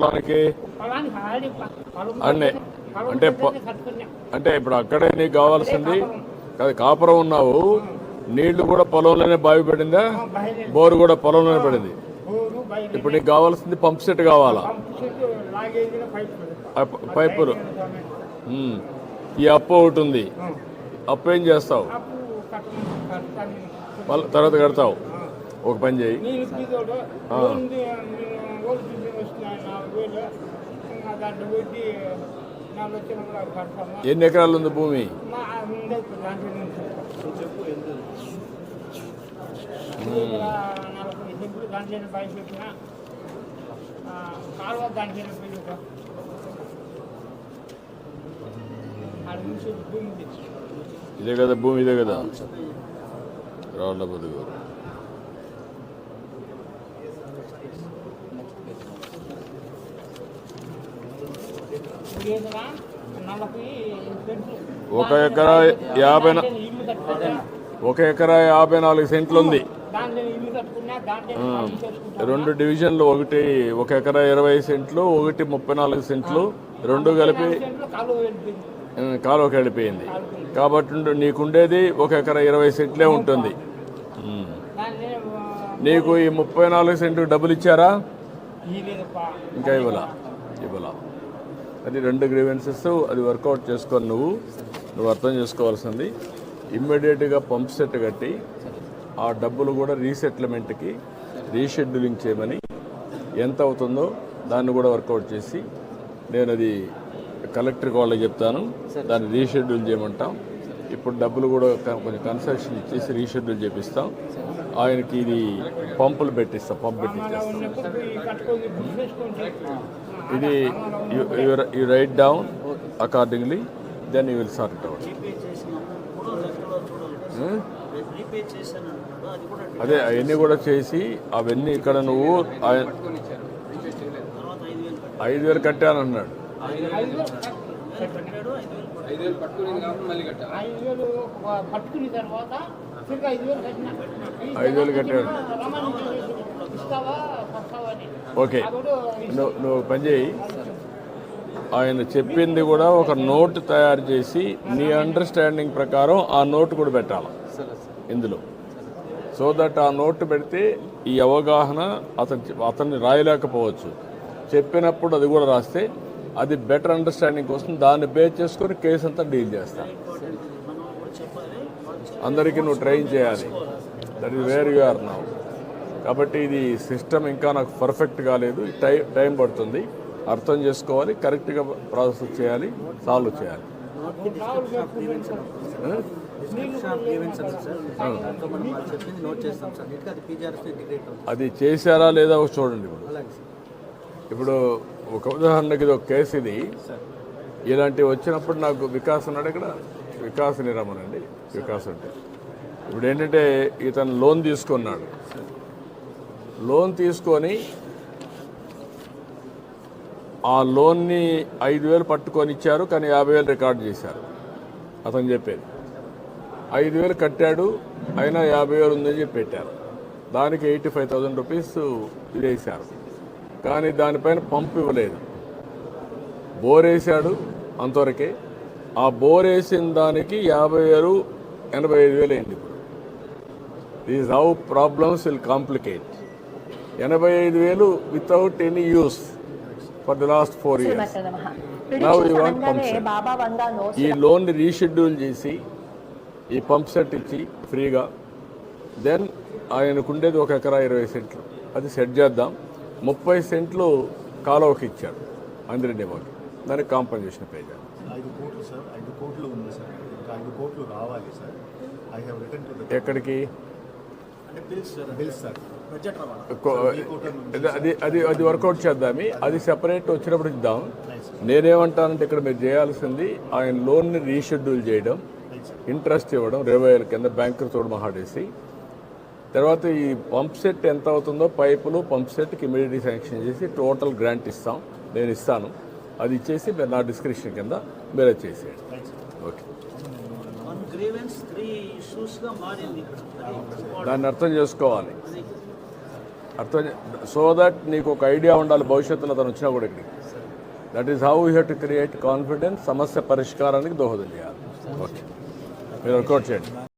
పొలం అన్నీ. అంటే. అంటే ఇప్పుడు అక్కడే నీకు కావాల్సింది కాదు కాపురం ఉన్నావు. నీళ్ళు కూడా పొలంలోనే బావి పడిందా? బోరు కూడా పొలంలోనే పడింది. ఇప్పుడు నీకు కావాల్సింది పంప్ సెట్ కావాలా? పైపులు. ఈ అప్పు ఒకటి ఉంది. అప్పు ఏం చేస్తావు? తర్వాత కడతావు. ఒక పని చేయి నేను బీదోడు లోన్ ది- నేను ఓల్డ్ బిల్డింగ్ వస్తున్నాయి నాలుగు వేలు దాంట్లో వడ్డీ నాలుగు కూడా కడతాము? ఎన్ని ఎకరాలు ఉంది భూమి? మా ఉండేది దాంట్లో నుంచి. నలభై సెంట్లు దాంట్లో బయట చెప్పిన కాలువ దాంట్లో పెళ్ళి ఉంది ఇదే కదా భూమి ఇదే కదా. రాళ్ళ బతుకు లేదురా నలభై సెంట్లు ఒక ఎకరా యాభై ఒక ఎకరా యాభై నాలుగు సెంట్లు ఉంది రెండు డివిజన్లు ఒకటి ఒక ఎకరా ఇరవై సెంట్లు ఒకటి ముప్పై నాలుగు సెంట్లు రెండు కలిపి కాలువకి వెళ్ళిపోయింది. కాబట్టి నీకుండేది ఒక ఎకరా ఇరవై సెంట్లే ఉంటుంది. నీకు ఈ ముప్పై నాలుగు సెంట్లు డబ్బులు ఇచ్చారా? ఇంకా ఇవ్వాల. ఇవ్వాల. అది రెండు గ్రీవెన్సెస్ అది వర్కౌట్ చేసుకొని నువ్వు నువ్వు అర్థం చేసుకోవాల్సింది. ఇమ్మీడియట్గా పంప్ సెట్ కట్టి ఆ డబ్బులు కూడా రీసెటిల్మెంట్కి రీషెడ్యూలింగ్ చేయమని ఎంత అవుతుందో దాన్ని కూడా వర్కౌట్ చేసి నేను అది కలెక్టర్కి వాళ్ళకి చెప్తాను. దాన్ని రీషెడ్యూల్ చేయమంటాం. ఇప్పుడు డబ్బులు కూడా కొంచెం కన్సెషన్ ఇచ్చేసి రీషెడ్యూల్ చేపిస్తాం. ఆయనకి ఇది పంపులు పెట్టిస్తాం పంప్ పెట్టిస్తాం ఇది you write down accordingly then you will sort out అది అవన్నీ కూడా చేసి అవన్నీ ఇక్కడ నువ్వు ఐదు వేలు కట్టానన్నాడు. ఐదు వేలు కట్టాడు. ఓకే. నువ్వు నువ్వు పని చేయి. ఆయన చెప్పింది కూడా ఒక నోట్ తయారు చేసి నీ అండర్స్టాండింగ్ ప్రకారం ఆ నోట్ కూడా పెట్టాలి. ఇందులో. సో దట్ ఆ నోట్ పెడితే ఈ అవగాహన అతను అతన్ని రాయలేకపోవచ్చు. చెప్పినప్పుడు అది కూడా రాస్తే అది బెటర్ అండర్స్టాండింగ్ కోసం దాన్ని బేస్ చేసుకొని కేసు అంతా డీల్ చేస్తా. మనం కూడా చెప్పాలి వాళ్ళు అందరికీ నువ్వు ట్రైన్ చేయాలి. That is where you are now కాబట్టి ఇది సిస్టమ్ ఇంకా నాకు పర్ఫెక్ట్ కాలేదు టైం టైం పడుతుంది. అర్థం చేసుకోవాలి. కరెక్ట్గా ప్రాసెస్ చేయాలి. సాల్వ్ చేయాలి. అది చేశారా లేదా చూడండి ఇప్పుడు. ఒక ఉదాహరణకి ఇది ఒక కేసు ఇది. ఇలాంటివి వచ్చినప్పుడు నాకు వికాస్ ఉన్నాడు ఇక్కడ. వికాస్ని రమ్మనండి వికాస్ అంటే. ఇప్పుడు ఏంటంటే ఇతను లోన్ తీసుకున్నాడు. లోన్ తీసుకొని ఆ లోన్ని ఐదు వేలు పట్టుకొని ఇచ్చారు కానీ యాభై వేలు రికార్డ్ చేశారు. అతను చెప్పేది. ఐదు వేలు కట్టాడు అయినా యాభై వేలు ఉందని చెప్పి పెట్టారు. దానికి ఎయిటీ ఫైవ్ థౌజండ్ రూపీస్ వేశారు కానీ దానిపైన పంపు ఇవ్వలేదు. బోర్ వేసాడు అంతవరకే. ఆ బోర్ వేసిన దానికి యాభై వేలు ఎనభై ఐదు వేలు అయింది ఇప్పుడు. This how problems will complicate ఎనభై ఐదు వేలు without any use for the last four years ఈ లోన్ రీషెడ్యూల్ చేసి ఈ పంప్ సెట్ ఇచ్చి ఫ్రీగా దెన్ ఆయనకుండేది ఒక ఎకరా ఇరవై సెంట్లు. అది సెట్ చేద్దాం. ముప్పై సెంట్లు కాలువకి ఇచ్చాడు అందిరెడ్డిమాకి దానికి కాంపన్సేషన్ పే చేయాలి ఐదు కోట్లు సార్ ఐదు కోట్లు ఉంది సార్. ఇంకా ఐదు కోట్లు రావాలి sir. I have return to the ఎక్కడికి? అంటే బిల్స్ సార్. బిల్స్ అది- అది అది వర్కౌట్ చేద్దామి. అది సెపరేట్ వచ్చినప్పుడు ఇద్దాం. నేనేమంటానంటే ఇక్కడ మీరు చేయాల్సింది ఆయన లోన్ని రీషెడ్యూల్ చేయడం ఇంట్రెస్ట్ ఇవ్వడం ఇరవై వేల కింద బ్యాంకు తోడు మహాడేసి తర్వాత ఈ పంప్ సెట్ ఎంత అవుతుందో పైపులు పంప్ సెట్కి ఇమీడియట్లీ శాంక్షన్ చేసి టోటల్ గ్రాంట్ ఇస్తాం. నేను ఇస్తాను. అది ఇచ్చేసి మీరు నా డిస్క్రిప్షన్ కింద మీరు చేసేయండి. ఓకే దాన్ని అర్థం చేసుకోవాలి. అర్థం సో దట్ నీకు ఒక ఐడియా ఉండాలి భవిష్యత్తులో అతను వచ్చినా కూడా ఇక్కడికి. That is how you have to create confidence సమస్య పరిష్కారానికి దోహదం చేయాలి. ఓకే మీరు వర్కౌట్ చేయండి.